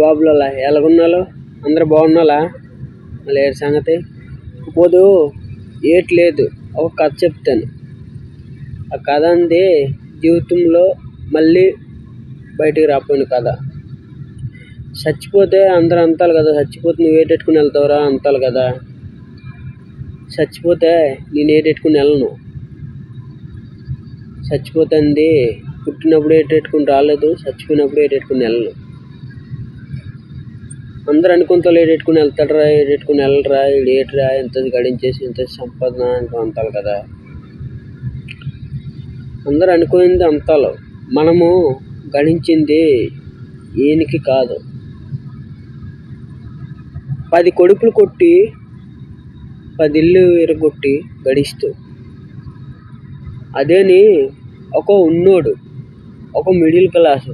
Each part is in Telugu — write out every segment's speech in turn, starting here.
బాబుల ఎలాగున్నాలో? అందరు బాగున్నాలా మళ్ళీ సంగతి. పోదు ఏట్లేదు. ఒక కథ చెప్తాను. ఆ కథ అంది జీవితంలో మళ్ళీ బయటికి రాపోయిన కథ. చచ్చిపోతే అందరూ అంతాలు కదా. చచ్చిపోతే నువ్వు ఏటెట్టుకుని వెళ్తావురా? అంతాలు కదా. చచ్చిపోతే నేను ఏటెట్టుకుని వెళ్ళను. చచ్చిపోతుంది పుట్టినప్పుడు ఏటెట్టుకుని రాలేదు. చచ్చిపోయినప్పుడు ఏటెట్టుకుని వెళ్ళను. అందరు అనుకుంటా ఏడెట్టుకుని వెళ్తాడరా ఏడెట్టుకుని వెళ్ళరా వీడు ఏట్రా ఇంత గడించేసి ఇంత సంపాదన అంటూ అంతాలు కదా. అందరు అనుకునేది అంతాలు. మనము గడించింది ఈయనకి కాదు. పది కొడుకులు కొట్టి పది ఇల్లు విరగొట్టి గడిస్తూ. అదేని ఒక ఉన్నోడు ఒక మిడిల్ క్లాస్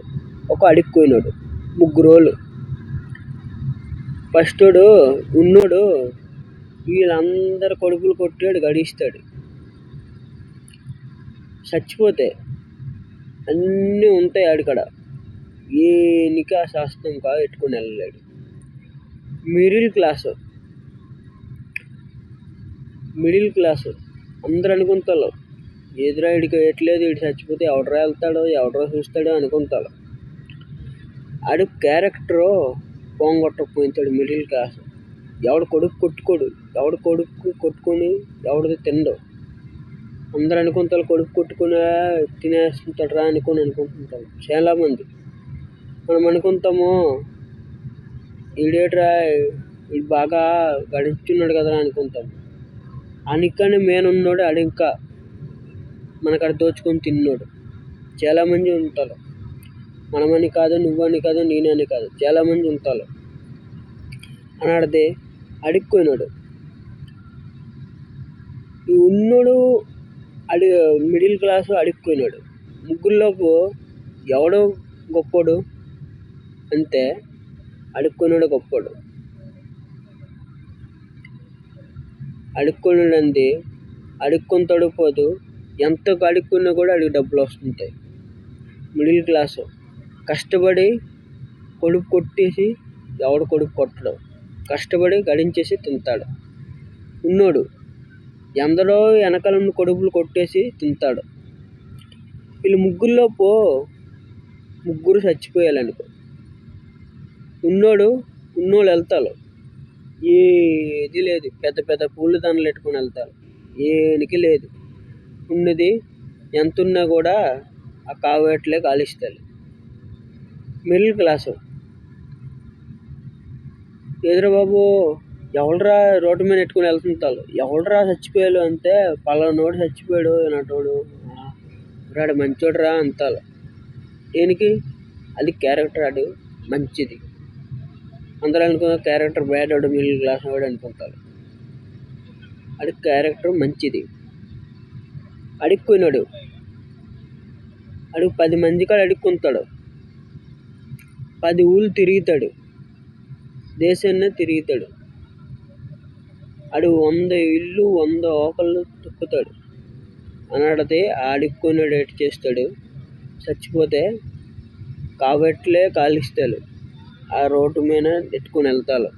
ఒక అడుక్కుపోయినోడు ముగ్గురోళ్ళు. ఫస్టోడు ఉన్నోడు వీళ్ళందరు కొడుకులు కొట్టాడు గడిస్తాడు. చచ్చిపోతే అన్నీ ఉంటాయి ఆడికాడ. ఏ నికా శాస్త్రం కా ఎట్టుకుని వెళ్ళలేడు. Middle class. Middle class. అందరు అనుకుంటారు ఎదురా ఇడికి ఎట్లేదు ఇటు చచ్చిపోతే ఎవడరా వెళ్తాడో ఎవడరా చూస్తాడో అనుకుంటారు. ఆడు క్యారెక్టరు పోంగొట్టకపోయింటాడు మిడిల్ క్లాస్. ఎవడు కొడుకు కొట్టుకోడు. ఎవడు కొడుకు కొట్టుకొని ఎవడిది తినడు. అందరు అనుకుంటారు కొడుకు కొట్టుకుని తినేస్తుంటాడు రా అనుకొని అనుకుంటుంటారు. చాలామంది మనం అనుకుంటాము ఈడేట్రా వీడు బాగా గడించున్నాడు కదరా అనుకుంటాం అనికని మేనున్నాడు ఆడు ఇంకా మనకాడ దోచుకొని తిన్నాడు. చాలామంది ఉంటారు. మనమని కాదు నువ్వని కాదు నేనని కాదు. చాలామంది ఉంటారు. అన్నాడితే అడుక్కున్నాడు ఈ ఉన్నోడు అడి మిడిల్ క్లాస్ అడుక్కుపోయినాడు ముగ్గురులోపు ఎవడో గొప్పోడు అంతే అడుక్కున్నాడు గొప్పోడు. అడుక్కున్నాడు అంది అడుక్కొని తడిపోదు ఎంత అడుక్కున్నా కూడా అడిగి డబ్బులు వస్తుంటాయి. మిడిల్ క్లాసు కష్టపడి కొడుకు కొట్టేసి ఎవడు కొడుకు కొట్టడు. కష్టపడి గడించేసి తింటాడు ఉన్నోడు ఎందరో వెనకాల ఉన్న కొడుకులు కొట్టేసి తింటాడు వీళ్ళు ముగ్గురులోపు ముగ్గురు చచ్చిపోయాలనుకో ఉన్నోడు ఉన్నోళ్ళు వెళ్తారు. ఏది లేదు. పెద్ద పెద్ద పూలు దండలు పెట్టుకొని వెళ్తారు. ఏనికి లేదు. ఉన్నది ఎంత ఉన్నా కూడా ఆ కావేట్లే కాలుస్తారు. Middle class. ఎదురు బాబు ఎవడరా రోడ్డు మీద ఎట్టుకుని వెళ్తుంటారు? ఎవడరా చచ్చిపోయాడు అంటే పలానోడు చచ్చిపోయాడు నాటోడు రాడు మంచోడురా అంటారు. దేనికి? అది క్యారెక్టర్ ఆడు మంచిది. అందరూ అనుకున్న క్యారెక్టర్ బ్యాడ్ వాడు మిడిల్ క్లాస్ వాడు అనుకుంటారు. అది క్యారెక్టర్ మంచిది. అడుక్కున్నాడు. అడుగు పది మంది కాడ అడుక్కుంటాడు. పది ఊళ్ళు తిరుగుతాడు. దేశాన్ని తిరుగుతాడు. ఆడు వంద ఇల్లు వంద ఓకళ్ళు తిప్పుతాడు అన్నాడితే ఆడుక్కున్నాడు ఎటు చేస్తాడు. చచ్చిపోతే కాబట్లే కాలిస్తాడు. ఆ రోడ్డు మీద ఎట్టుకొని వెళ్తారు